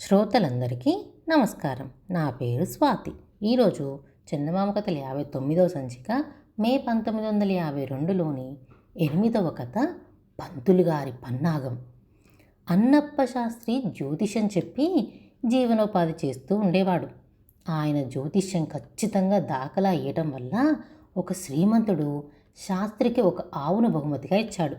శ్రోతలందరికీ నమస్కారం. నా పేరు స్వాతి. ఈరోజు చందమామ కథలు యాభై తొమ్మిదవ సంచిక మే పంతొమ్మిది వందల యాభై రెండులోని ఎనిమిదవ కథ పంతులు గారి పన్నాగం. అన్నప్ప శాస్త్రి జ్యోతిషం చెప్పి జీవనోపాధి చేస్తూ ఉండేవాడు. ఆయన జ్యోతిష్యం ఖచ్చితంగా దాఖలా అయ్యటం వల్ల ఒక శ్రీమంతుడు శాస్త్రికి ఒక ఆవును బహుమతిగా ఇచ్చాడు.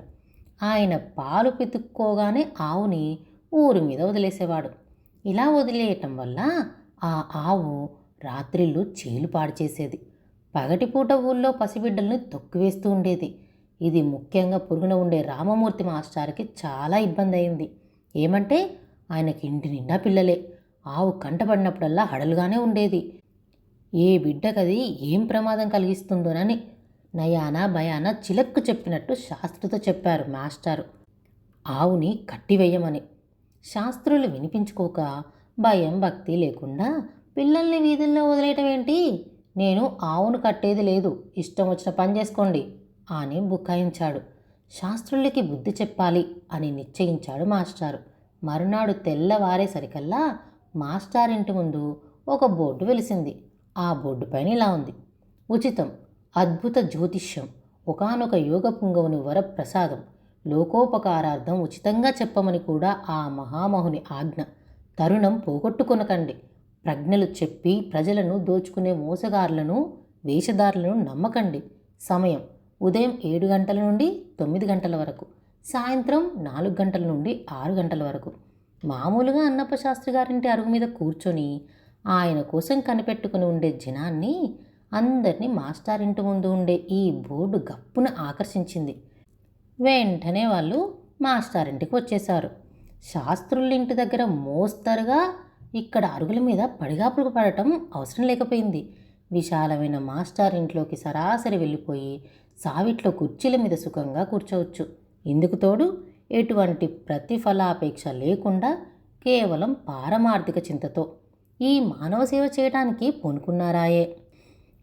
ఆయన పాలు పితుక్కోగానే ఆవుని ఊరి మీద వదిలేసేవాడు. ఇలా వదిలేయటం వల్ల ఆ ఆవు రాత్రిళ్ళు చేలు పాడు చేసేది పగటిపూట ఊళ్ళో పసిబిడ్డల్ని తొక్కివేస్తూ ఉండేది. ఇది ముఖ్యంగా పొరుగున ఉండే రామమూర్తి మాస్టార్కి చాలా ఇబ్బంది అయింది ఏమంటే ఆయనకి ఇంటి నిండా పిల్లలే. ఆవు కంటపడినప్పుడల్లా హడలుగానే ఉండేది. ఏ బిడ్డకది ఏం ప్రమాదం కలిగిస్తుందోనని నయాన భయాన చిలక్కు చెప్పినట్టు శాస్త్రితో చెప్పారు మాస్టారు. ఆవుని కట్టివేయమని. శాస్త్రులు వినిపించుకోక భయం భక్తి లేకుండా పిల్లల్ని వీధుల్లో వదిలేయటం ఏంటి నేను ఆవును కట్టేది లేదు. ఇష్టం వచ్చిన పని చేసుకోండి అని బుకాయించాడు. శాస్త్రులకి బుద్ధి చెప్పాలి అని నిశ్చయించాడు మాస్టారు. మరునాడు తెల్లవారేసరికల్లా మాస్టార్ ఇంటి ముందు ఒక బోర్డు వెలిసింది. ఆ బోర్డు పైన ఇలా ఉంది. ఉచితం అద్భుత జ్యోతిష్యం ఒకానొక యోగ పుంగవుని వరప్రసాదం. లోకోపకారార్థం ఉచితంగా చెప్పమని కూడా ఆ మహామహుని ఆజ్ఞ. తరుణం పోగొట్టుకొనకండి. ప్రజ్ఞలు చెప్పి ప్రజలను దోచుకునే మోసగారులను వేషధారులను నమ్మకండి. సమయం. ఉదయం ఏడు గంటల నుండి తొమ్మిది గంటల వరకు. సాయంత్రం నాలుగు గంటల నుండి ఆరు గంటల వరకు. మామూలుగా అన్నప్ప శాస్త్రి గారింటి అరుగు మీద కూర్చొని ఆయన కోసం కనిపెట్టుకుని ఉండే జనాన్ని అందరినీ మాస్టారింటి ఇంటి ముందు ఉండే ఈ బోర్డు గప్పున ఆకర్షించింది. వెంటనే వాళ్ళు మాస్టర్ ఇంటికి వచ్చేశారు. శాస్త్రుల ఇంటి దగ్గర మోస్తరుగా ఇక్కడ అరుగుల మీద పడిగాపులు పడటం అవసరం లేకపోయింది. విశాలమైన మాస్టర్ ఇంట్లోకి సరాసరి వెళ్ళిపోయి సావిట్లో కుర్చీల మీద సుఖంగా కూర్చోవచ్చు. ఇందుకు తోడు? ఎటువంటి ప్రతిఫలాపేక్ష లేకుండా కేవలం పారమార్థిక చింతతో ఈ మానవ సేవ చేయడానికి పూనుకున్నారాయే.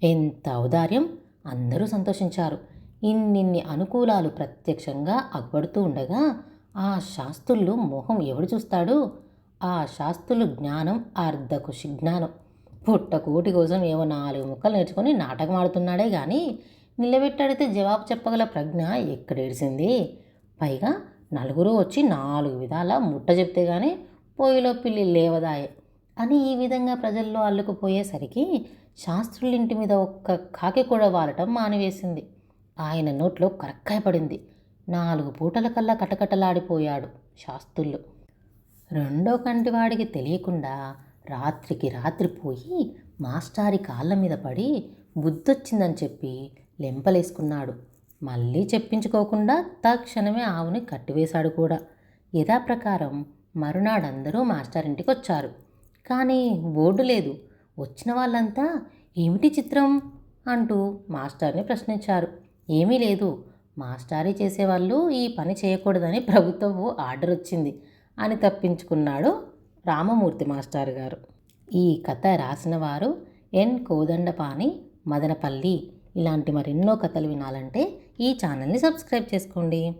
ఎంత ఔదార్యం! అందరూ సంతోషించారు. ఇన్నిన్ని అనుకూలాలు ప్రత్యక్షంగా అగ్గడుతూ ఉండగా ఆ శాస్త్రులు మొహం ఎవడు చూస్తాడు? ఆ శాస్త్రులు జ్ఞానం అర్ధకుషి జ్ఞానం. పుట్టకూటి కోసం ఏవో నాలుగు ముక్కలు నేర్చుకొని నాటకం ఆడుతున్నాడే కానీ నిలబెట్టాడితే జవాబు చెప్పగల ప్రజ్ఞ ఎక్కడేడిసింది? పైగా నలుగురు వచ్చి నాలుగు విధాల ముట్ట చెప్తే కానీ పొయ్యిలో పిల్లి లేవదాయే. అని ఈ విధంగా ప్రజల్లో అల్లుకుపోయేసరికి శాస్త్రులింటి మీద ఒక్క కాకి కూడా వాలటం మానివేసింది. ఆయన నోట్లో కరక్కాయ పడింది. నాలుగు పూటల కల్లా కటకటలాడిపోయాడు శాస్త్రులు. రెండో కంటివాడికి తెలియకుండా రాత్రికి రాత్రి పోయి మాస్టారి కాళ్ళ మీద పడి బుద్ధొచ్చిందని చెప్పి లెంపలేసుకున్నాడు. మళ్ళీ చెప్పించుకోకుండా తక్షణమే ఆవుని కట్టివేశాడు కూడా. యథాప్రకారం మరునాడందరూ మాస్టర్ ఇంటికి వచ్చారు కానీ బోర్డు లేదు. వచ్చిన వాళ్ళంతా ఏమిటి చిత్రం? అంటూ మాస్టర్ని ప్రశ్నించారు. ఏమీ లేదు. మాస్టారీ చేసేవాళ్ళు ఈ పని చేయకూడదని ప్రభుత్వము ఆర్డర్ వచ్చింది అని తప్పించుకున్నాడు రామమూర్తి మాస్టర్ గారు. ఈ కథ రాసిన వారు ఎన్. కోదండపాణి మదనపల్లి. ఇలాంటి మరెన్నో కథలు వినాలంటే ఈ ఛానల్ని సబ్స్క్రైబ్ చేసుకోండి.